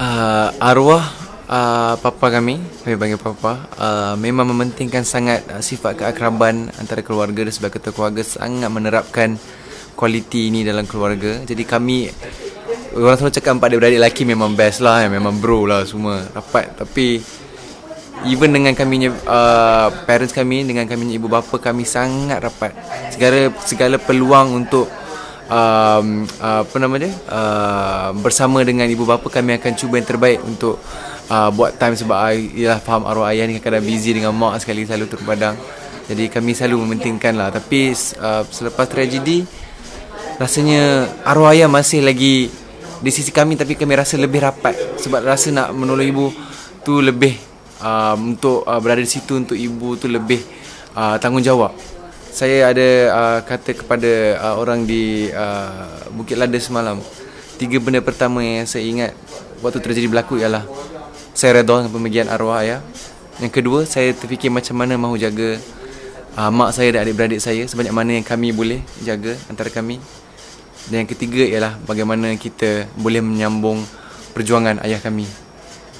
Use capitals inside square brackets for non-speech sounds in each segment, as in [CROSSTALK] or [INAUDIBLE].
uh, arwah uh, papa kami, kami panggil papa, uh, memang mementingkan sangat uh, sifat keakraban antara keluarga dan sebagai ketua keluarga sangat menerapkan kualiti ini dalam keluarga. Jadi kami orang selalu cakap empat adik-beradik lelaki memang best lah, eh, memang bro lah semua rapat. Tapi even dengan kami uh, parents kami dengan kami ibu bapa kami sangat rapat. Segala segala peluang untuk um, uh, apa nama dia uh, bersama dengan ibu bapa kami akan cuba yang terbaik untuk uh, buat time sebab ialah faham arwah ayah ni kadang-kadang busy dengan mak sekali selalu turun padang. Jadi kami selalu mementingkan lah. Tapi uh, selepas tragedi rasanya arwah ayah masih lagi di sisi kami tapi kami rasa lebih rapat. Sebab rasa nak menolong ibu tu lebih uh, untuk uh, berada di situ untuk ibu tu lebih uh, tanggungjawab saya ada uh, kata kepada uh, orang di uh, Bukit Lada semalam tiga benda pertama yang saya ingat waktu terjadi berlaku ialah saya redha dengan pembagian arwah ayah. Yang kedua saya terfikir macam mana mahu jaga uh, mak saya dan adik-beradik saya sebanyak mana yang kami boleh jaga antara kami. Dan yang ketiga ialah bagaimana kita boleh menyambung perjuangan ayah kami.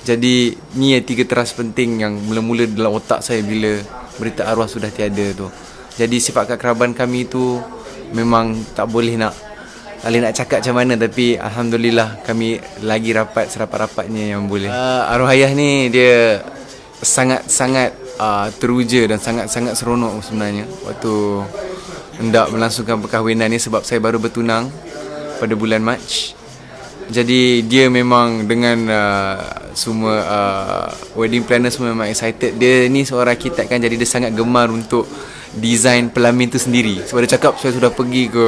Jadi ni tiga teras penting yang mula-mula dalam otak saya bila berita arwah sudah tiada tu jadi sifat keakraban kami tu memang tak boleh nak boleh nak cakap macam mana tapi alhamdulillah kami lagi rapat serapat-rapatnya yang boleh. Uh, arwah ayah ni dia sangat-sangat uh, teruja dan sangat-sangat seronok sebenarnya waktu hendak melangsungkan perkahwinan ni sebab saya baru bertunang pada bulan Mac. Jadi dia memang dengan uh, semua uh, wedding planner semua memang excited. Dia ni seorang arkitek kan jadi dia sangat gemar untuk design pelamin tu sendiri. Sebab dia cakap saya sudah pergi ke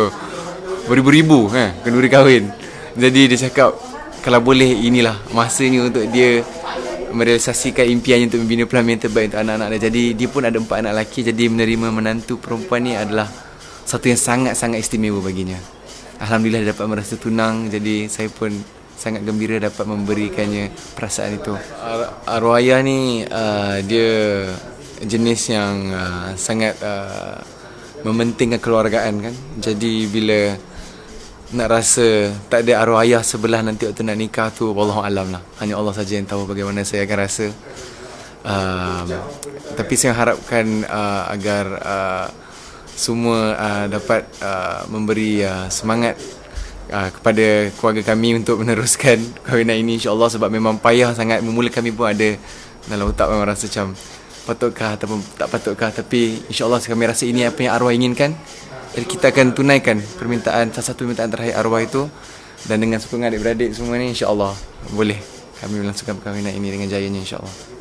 beribu-ribu eh, kenduri kahwin. Jadi dia cakap kalau boleh inilah masanya untuk dia merealisasikan impiannya untuk membina pelamin terbaik untuk anak-anak dia. Jadi dia pun ada empat anak lelaki jadi menerima menantu perempuan ni adalah satu yang sangat-sangat istimewa baginya. Alhamdulillah dia dapat merasa tunang jadi saya pun sangat gembira dapat memberikannya perasaan itu. Ar- arwah ayah ni uh, dia jenis yang uh, sangat uh, mementingkan keluargaan kan. Jadi bila nak rasa tak ada arwah ayah sebelah nanti waktu nak nikah tu wallahu alam lah. Hanya Allah saja yang tahu bagaimana saya akan rasa. Uh, tapi saya harapkan uh, agar uh, semua uh, dapat uh, memberi uh, semangat uh, kepada keluarga kami untuk meneruskan [LAUGHS] kahwinan ini insya-Allah sebab memang payah sangat memula kami pun ada dalam otak memang rasa macam patutkah ataupun tak patutkah tapi insyaallah kami rasa ini apa yang arwah inginkan. Jadi kita akan tunaikan permintaan salah satu permintaan terakhir arwah itu. Dan dengan sokongan adik-beradik semua ni insyaallah boleh kami melangsungkan perkahwinan ini dengan jayanya insyaallah